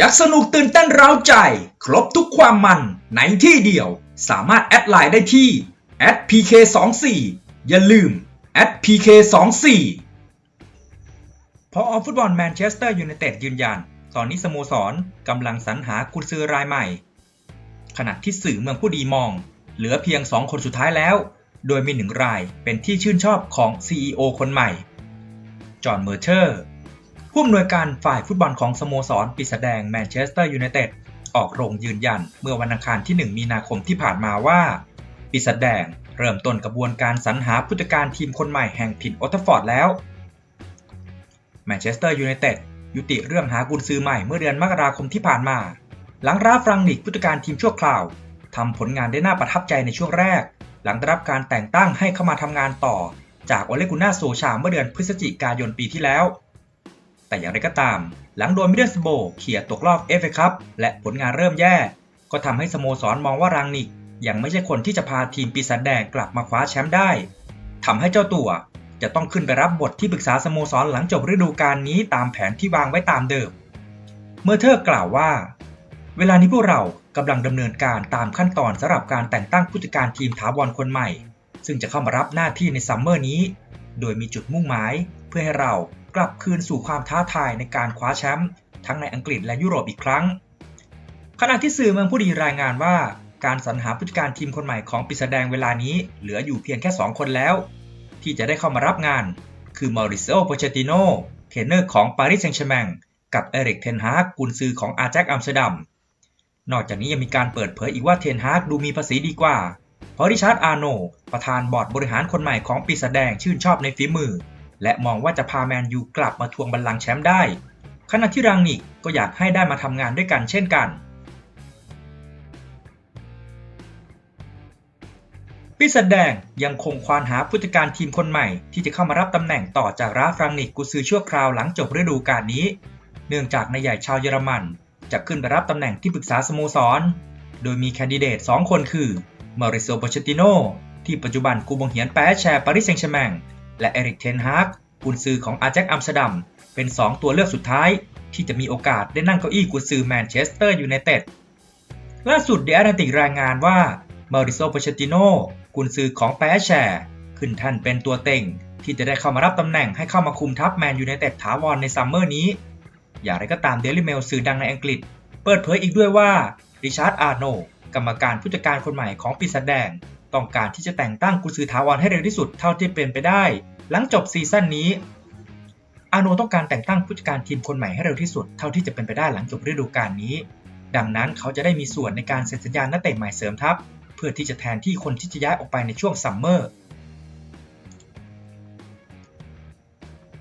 อยากสนุกตื่นเต้นเร้าใจ ครบทุกความมันในที่เดียว สามารถแอดไลน์ได้ที่ @pk24 อย่าลืม @pk24 พออฟุตบอลแมนเชสเตอร์ยูไนเต็ดยืนยัน ตอนนี้สโมสรกำลังสรรหากุญซือรายใหม่ ขณะที่สื่อเมืองผู้ดีมอง เหลือเพียง 2 คนสุดท้ายแล้ว โดยมีหนึ่งรายเป็นที่ชื่นชอบของ CEO คนใหม่ จอห์น เมอร์เชอร์ ผู้อำนวยการฝ่ายฟุตบอลของสโมสรปีศาจแดงแมนเชสเตอร์ยูไนเต็ดออกโรงยืนยันเมื่อวันอังคารที่ 1 มีนาคมที่ผ่านมาว่าปีศาจแดงเริ่มต้นกระบวนการสรรหาผู้จัดการทีมคนใหม่แห่งถิ่นโอตฟฟอร์ดแล้วแมนเชสเตอร์ยูไนเต็ดยุติเรื่องหากุนซือใหม่เมื่อเดือนมกราคมที่ผ่านมา หลังราฟรังนิกผู้จัดการทีมชั่วคราวทำผลงานได้น่าประทับใจในช่วงแรก หลังได้รับการแต่งตั้งให้เข้ามาทำงานต่อ จากโอเลกุน่าโซชาเมื่อเดือนพฤศจิกายนปีที่แล้ว แต่อย่างไรก็ตาม หลังโดนมิดเดิลสโบเขี่ยตกรอบเอฟเอคัพและผลงานเริ่มแย่ ก็ทำให้สโมสรมองว่ารังนิก ยังไม่ใช่คนที่จะพาทีมปีศาจแดงกลับมาคว้าแชมป์ได้ทำให้เจ้าตัวจะต้องขึ้นไปรับบทที่ปรึกษาสโมสรหลังจบฤดูกาลนี้ตามแผนที่วางไว้ตามเดิม เมื่อเธอกล่าวว่า เวลานี้พวกเรากำลังดำเนินการตามขั้นตอนสำหรับการแต่งตั้งผู้จัดการทีมถาวรคนใหม่ ซึ่งจะเข้ามารับหน้าที่ในซัมเมอร์นี้ โดยมีจุดมุ่งหมายเพื่อให้เรา กลับคืนสู่ความท้าทายในการคว้าแชมป์ทั้งในอังกฤษและยุโรปอีกครั้ง ขณะที่สื่อเมืองผู้ดีรายงานว่า การสรรหาผู้จัดการทีมคนใหม่ของปีศาจแดงเวลานี้เหลืออยู่เพียงแค่ 2 คนแล้ว ที่จะได้เข้ามารับงาน คือมอริเซโอโปเชติโนเทรนเนอร์ของปารีสแซงต์แชร์แมงกับเอริกเทนฮากกุนซือของอาแจ็คอัมสเตอร์ดัมนอกจากนี้ยังมีการเปิดเผยอีกว่าเทนฮากดูมีภาษีดีกว่า เพราะริชาร์ดอาร์โน ประธานบอร์ดบริหารคนใหม่ของปีศาจแดงชื่นชอบในฝีมือ และมองว่าจะพาแมนยูกลับมาทวงบัลลังก์แชมป์ได้ ขณะที่รังนิกก็อยากให้ได้มาทำงานด้วยกันเช่นกัน ปีศาจแดงยังคงควานหาผู้จัดการทีมคนใหม่ ที่จะเข้ามารับตำแหน่งต่อจากราฟรังนิกกุซือชั่วคราวหลังจบฤดูกาลนี้ เนื่องจากนายใหญ่ชาวเยอรมันจะขึ้นไปรับตำแหน่งที่ปรึกษาสโมสร โดยมีแคนดิเดต 2 คนคือมาริโซโปเชติโนที่ปัจจุบันกูบงเหียนแปะแชร์ปารีสแซงต์แชร์แมง และเอริกเทนฮากกุนซือของอาแจ็คอัมสเตอร์ดัมเป็น 2 ตัวเลือกสุดท้าย ที่จะมีโอกาสได้นั่งเก้าอี้กุนซือแมนเชสเตอร์ยูไนเต็ดล่าสุดเดอะแอตแลนติกรายงานว่ามาริโซโปเชติโนกุนซือของแปะแชร์ขึ้นท่านเป็นตัวเต็ง ที่จะได้เข้ามารับตำแหน่งให้เข้ามาคุมทัพแมนยูไนเต็ดถาวรในซัมเมอร์นี้ อย่างไรก็ตามเดลิเมลสื่อดังในอังกฤษ เปิดเผยอีกด้วยว่าริชาร์ดอาร์โนกรรมการผู้จัดการคนใหม่ของปีศาจแดง ต้องการที่จะแต่งตั้งกุนซือถาวรให้เร็วที่สุดเท่าที่เป็นไปได้ หลังจบซีซั่นนี้ อาโนต้องการแต่งตั้งผู้จัดการทีมคนใหม่ให้เร็วที่สุดเท่าที่จะเป็นไปได้หลังจบฤดูกาลนี้ ดังนั้นเขาจะได้มีส่วนในการเซ็นสัญญานักเตะใหม่เสริมทัพ เพื่อที่จะแทนที่คนที่จะย้ายออกไปในช่วงซัมเมอร์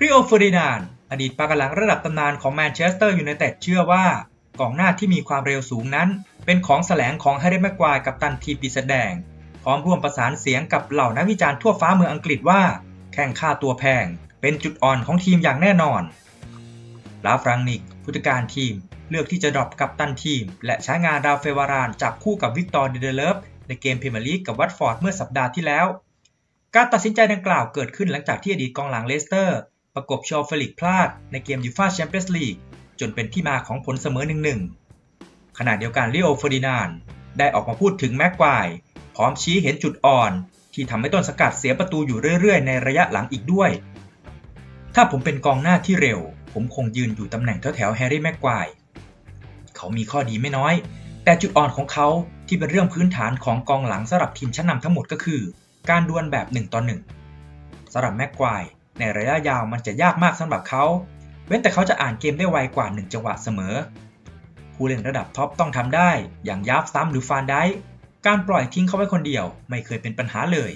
ริโอเฟอร์ดินานอดีตปากหลังระดับตำนานของแมนเชสเตอร์ยูไนเต็ดเชื่อว่ากองหน้าที่มีความเร็วสูงนั้น เป็นของแสลงของแฮร์รี่แม็กควายกับตันทีมปีศาจแดง พร้อมร่วมประสานเสียงกับเหล่านักวิจารณ์ทั่วฟ้าเมืองอังกฤษว่า แข่งค่าตัวแพง เป็นจุดอ่อนของทีมอย่างแน่นอน ลาฟรังนิกผู้จัดการทีม เลือกที่จะดรอปกับตันทีม และใช้งานราวเฟวารานจับคู่กับวิกตอร์เดเดเลฟในเกมพรีเมียร์ลีกกับวัตฟอร์ดเมื่อสัปดาห์ที่แล้ว การตัดสินใจดังกล่าวเกิดขึ้นหลังจากที่อดีตกองหลังเลสเตอร์ ประกบชอเฟลิกพลาดในเกมยูฟ่าแชมเปี้ยนส์ลีกจนเป็นที่มาของผลเสมอ1-1ขณะเดียวกันลิโอเฟอร์ดินาน ได้ออกมาพูดถึงแม็กควาย พร้อมชี้เห็นจุดอ่อน ที่ทำให้ต้นสกัดเสียประตูอยู่เรื่อยๆ ในระยะหลังอีกด้วย ถ้าผมเป็นกองหน้าที่เร็ว ผมคงยืนอยู่ตำแหน่งแถวๆแฮร์รี่แม็กควายเขามีข้อดีไม่น้อย แต่จุดอ่อนของเขาที่เป็นเรื่องพื้นฐานของกองหลังสำหรับทีมชั้นนำทั้งหมดก็คือ การดวลแบบ1ต่อ1สำหรับแม็กควายในระยะยาวมันจะยากมากสำหรับเขา เว้นแต่เขาจะอ่านเกมได้ไวกว่า 1 จังหวะเสมอ ผู้เล่นระดับท็อปต้องทำได้ อย่างยาบซ้ำหรือฟานได้ การปล่อยทิ้งเขาไว้คนเดียวไม่เคยเป็นปัญหาเลย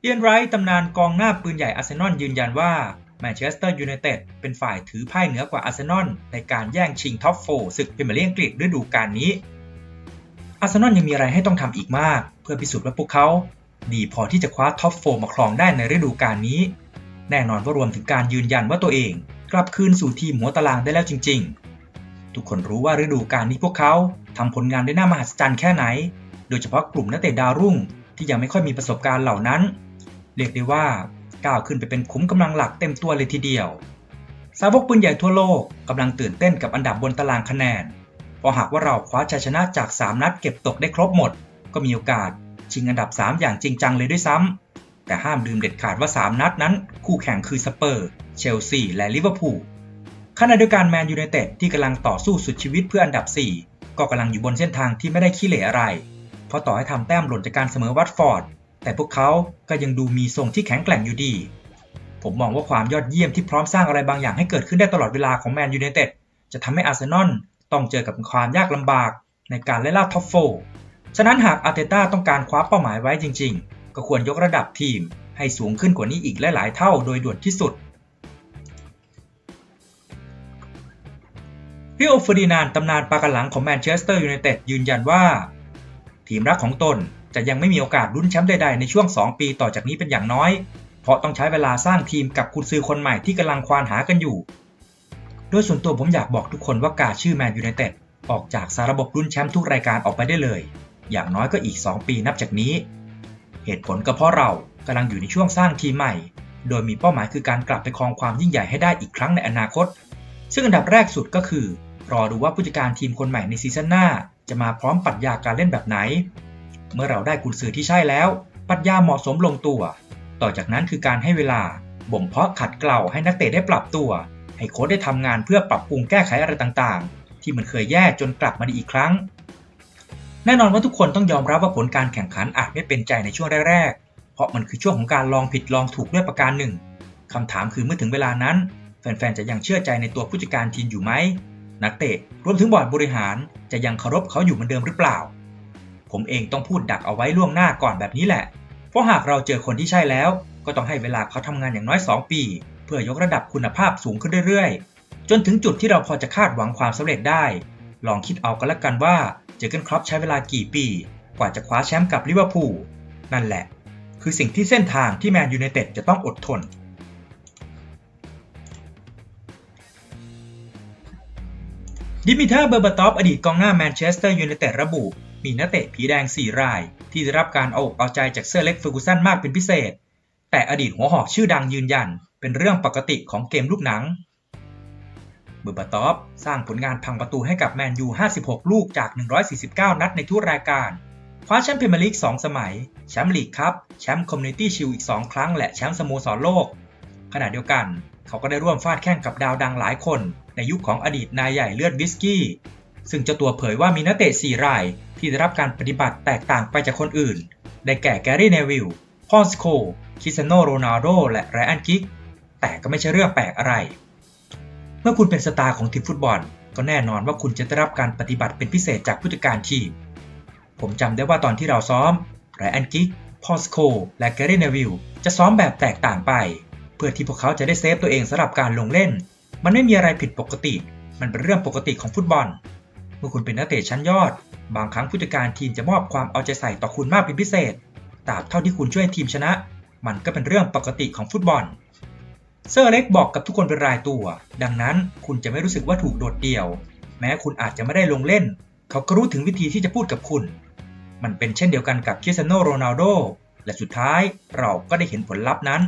เอียนไรท์ตำนานกองหน้าปืนใหญ่อาร์เซนอลยืนยันว่าแมนเชสเตอร์ยูไนเต็ดเป็นฝ่ายถือไพ่เหนือกว่าอาร์เซนอลในการแย่งชิงท็อปโฟศึกพรีเมียร์ลีกอังกฤษฤดูกาลนี้ อาร์เซนอลยังมีอะไรให้ต้องทำอีกมาก เพื่อพิสูจน์ว่าพวกเขา ดีพอที่จะคว้าท็อปโฟมาครองได้ในฤดูกาลนี้ แน่นอนว่ารวมถึงการยืนยันว่าตัวเอง กลับคืนสู่ทีมหัวตารางได้แล้วจริง ทุกคนรู้ว่าฤดูกาลนี้พวกเขาทำผลงานได้น่ามหัศจรรย์แค่ไหน โดยเฉพาะกลุ่มนักเตะดาวรุ่ง ที่ยังไม่ค่อยมีประสบการณ์เหล่านั้น เรียกได้ว่าก้าวขึ้นไปเป็นขุมกำลังหลักเต็มตัวเลยทีเดียว สาวกปืนใหญ่ทั่วโลกกำลังตื่นเต้นกับอันดับบนตารางคะแนน เพราะหากว่าเราคว้าชัยชนะจาก 3 นัดเก็บตกได้ครบหมด ก็มีโอกาสชิงอันดับ 3 อย่างจริงจังเลยด้วยซ้ำแต่ห้ามลืมเด็ดขาดว่า 3 นัดนั้น คู่แข่งคือสเปอร์ เชลซี และลิเวอร์พูล ขณะเดียวกันแมนยูไนเต็ดที่กำลังต่อสู้สุดชีวิตเพื่ออันดับ 4 ก็กำลังอยู่บนเส้นทางที่ไม่ได้ขี้เหร่อะไร เพราะต่อให้ทำแต้มหล่นจากการเสมอวัตฟอร์ด แต่พวกเขาก็ยังดูมีทรงที่แข็งแกร่งอยู่ดี ผมมองว่าความยอดเยี่ยมที่พร้อมสร้างอะไรบางอย่างให้เกิดขึ้นได้ตลอดเวลาของแมนยูไนเต็ดจะทำให้อาร์เซนอลต้องเจอกับความยากลำบากในการไล่ล่าท็อปโฟฉะนั้นหากอาร์เตต้าต้องการคว้าเป้าหมายไว้จริง ๆ ก็ควรยกระดับทีมให้สูงขึ้นกว่านี้อีกหลาย ๆ เท่าโดยด่วนที่สุด ริโอเฟอร์ดินานตำนานปากหลังของแมนเชสเตอร์ยูไนเต็ดยืนยันว่า ทีมรักของตนจะยังไม่มีโอกาสลุ้นแชมป์ใดๆในช่วง 2 ปีต่อจากนี้เป็นอย่างน้อย เพราะต้องใช้เวลาสร้างทีมกับกุนซือคนใหม่ที่กำลังควานหากันอยู่ โดยส่วนตัวผมอยากบอกทุกคนว่ากาชื่อแมนยูไนเต็ดออกจากสารบบลุ้นแชมป์ทุกรายการออกไปได้เลย อย่างน้อยก็อีก 2 ปีนับจากนี้ เหตุผลก็เพราะเรากำลังอยู่ในช่วงสร้างทีมใหม่ โดยมีเป้าหมายคือการกลับไปครองความยิ่งใหญ่ให้ได้อีกครั้งในอนาคต ซึ่งอันดับแรกสุดก็คือ รอดูว่าผู้จัดการทีมคนใหม่ในซีซั่นหน้า จะมาพร้อมปรัชญาการเล่นแบบไหน เมื่อเราได้กุญสือที่ใช่แล้ว ปรัชญาเหมาะสมลงตัว ต่อจากนั้นคือการให้เวลาบ่มเพาะขัดเกลาให้นักเตะได้ปรับตัว ให้โค้ชได้ทำงานเพื่อปรับปรุงแก้ไขอะไรต่างๆ ที่มันเคยแย่จนกลับมาดีอีกครั้ง แน่นอนว่าทุกคนต้องยอมรับว่าผลการแข่งขันอาจไม่เป็นใจในช่วงแรกๆ เพราะมันคือช่วงของการลองผิดลองถูกด้วยประการหนึ่งคำถามคือเมื่อถึงเวลานั้น แฟนๆ จะยังเชื่อใจในตัวผู้จัดการทีมอยู่ไหม นักเตะรวมถึงบอร์ดบริหารจะยังเคารพเขาอยู่เหมือนเดิมหรือเปล่า ผมเองต้องพูดดักเอาไว้ล่วงหน้าก่อนแบบนี้แหละ เพราะหากเราเจอคนที่ใช่แล้ว ก็ต้องให้เวลาเขาทำงานอย่างน้อย 2 ปี เพื่อยกระดับคุณภาพสูงขึ้นเรื่อยๆ จนถึงจุดที่เราพอจะคาดหวังความสำเร็จได้ ลองคิดเอากันละกันว่าเจอเกนครอปใช้เวลากี่ปี กว่าจะคว้าแชมป์กับลิเวอร์พูลนั่นแหละ คือสิ่งที่เส้นทางที่แมนยูไนเต็ดจะต้องอดทน ดิมิเทอร์เบอร์บตอฟอดีตกองหน้าแมนเชสเตอร์ยูไนเต็ดระบุ มีนักเตะผีแดง 4 ราย ที่ได้รับการเอาอกเอาใจจากเซอร์เล็กเฟอร์กูสันมากเป็นพิเศษ แต่อดีตหัวหอกชื่อดังยืนยัน เป็นเรื่องปกติของเกมลูกหนัง เบอร์บตอฟสร้างผลงานพังประตูให้กับแมนยู 56 ลูกจาก 149 นัดในทุกรายการคว้าแชมป์พรีเมียร์ลีก 2 สมัย แชมป์ลีกครับ แชมป์คอมมูนิตี้ชิลอีก 2 ครั้ง และแชมป์สโมสรโลก ขณะเดียวกัน เขาก็ได้ร่วมฟาดแข่งกับดาวดังหลายคน ในยุคของอดีตนายใหญ่เลือดวิสกี้ ซึ่งเจ้าตัวเผยว่ามีนักเตะ 4 รายที่ได้รับการปฏิบัติแตกต่างไปจากคนอื่น ได้แก่แกรี่เนวิลพอลสโคคิเซโนโรนัลโด และไรอันกิก แต่ก็ไม่ใช่เรื่องแปลกอะไร เมื่อคุณเป็นสตาร์ของทีมฟุตบอล ก็แน่นอนว่าคุณจะได้รับการปฏิบัติเป็นพิเศษจากผู้จัดการทีม ผมจำได้ว่าตอนที่เราซ้อมไรอันกิกพอลสโคและแกรี่เนวิลจะซ้อมแบบแตกต่างไป เพื่อที่พวกเขาจะได้เซฟตัวเองสำหรับการลงเล่น มันไม่มีอะไรผิดปกติ มันเป็นเรื่องปกติของฟุตบอล เมื่อคุณเป็นนักเตะชั้นยอด บางครั้งผู้จัดการทีมจะมอบความเอาใจใส่ต่อคุณมากเป็นพิเศษ ตราบเท่าที่คุณช่วยทีมชนะ มันก็เป็นเรื่องปกติของฟุตบอล เซอร์เล็กบอกกับทุกคนเป็นรายตัว ดังนั้นคุณจะไม่รู้สึกว่าถูกโดดเดี่ยว แม้คุณอาจจะไม่ได้ลงเล่น เขาก็รู้ถึงวิธีที่จะพูดกับคุณ มันเป็นเช่นเดียวกันกับคริสเตียโนโรนัลโดและสุดท้ายเราก็ได้เห็นผลลัพธ์นั้น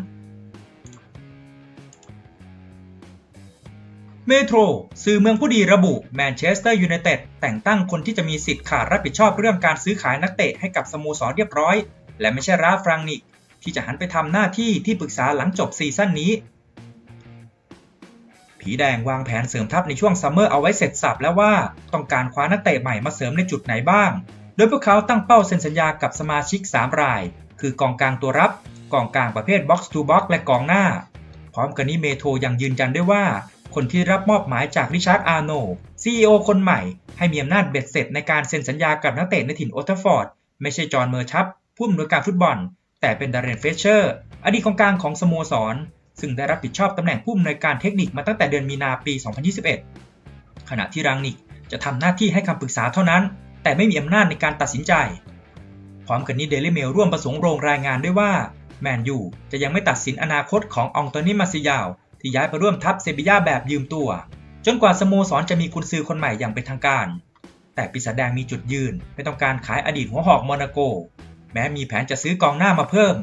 เมโทรสื่อเมืองผู้ดีระบุแมนเชสเตอร์ยูไนเต็ดแต่งตั้งคนที่จะมีสิทธิ์ขาดรับผิดชอบเรื่องการซื้อขายนักเตะให้กับสโมสรเรียบร้อย และไม่ใช่ราฟรังนิก ที่จะหันไปทำหน้าที่ที่ปรึกษาหลังจบซีซั่นนี้ ผีแดงวางแผนเสริมทัพในช่วงซัมเมอร์เอาไว้เสร็จสับแล้วว่า ต้องการคว้านักเตะใหม่มาเสริมในจุดไหนบ้าง โดยพวกเขาตั้งเป้าเซ็นสัญญากับสมาชิก 3 ราย คือกองกลางตัวรับ กองกลางประเภทบ็อกซ์ทูบ็อกและกองหน้า พร้อมกันนี้เมโทรยังยืนยันด้วยว่า คนที่รับมอบหมายจากริชาร์ดอาร์โน CEO คนใหม่ ให้มีอำนาจเบ็ดเสร็จในการเซ็นสัญญากับนักเตะในถิ่นโอเทอร์ฟอร์ด ไม่ใช่จอห์นเมอร์ชับผู้อำนวยการฟุตบอล แต่เป็นดาร์เรนเฟเชอร์ อดีตกองกลางของสโมสร ซึ่งได้รับผิดชอบตำแหน่งผู้อำนวยการเทคนิคมาตั้งแต่เดือนมีนาปี 2021 ขณะที่รังนิกจะทำหน้าที่ให้คำปรึกษาเท่านั้น แต่ไม่มีอำนาจในการตัดสินใจ พร้อมกันนี้เดลิเมลร่วมประสงค์โรงรายงานด้วยว่าแมนยูจะยังไม่ตัดสินอนาคตขององโตนี่มาซิยาว ที่ย้ายไปร่วมทัพเซบีย่าแบบยืมตัว จนกว่าสโมสรจะมีกุนซือคนใหม่อย่างเป็นทางการ แต่ปีศาจแดงมีจุดยืนไม่ต้องการขายอดีตหัวหอกโมนาโก แม้มีแผนจะซื้อกองหน้ามาเพิ่ม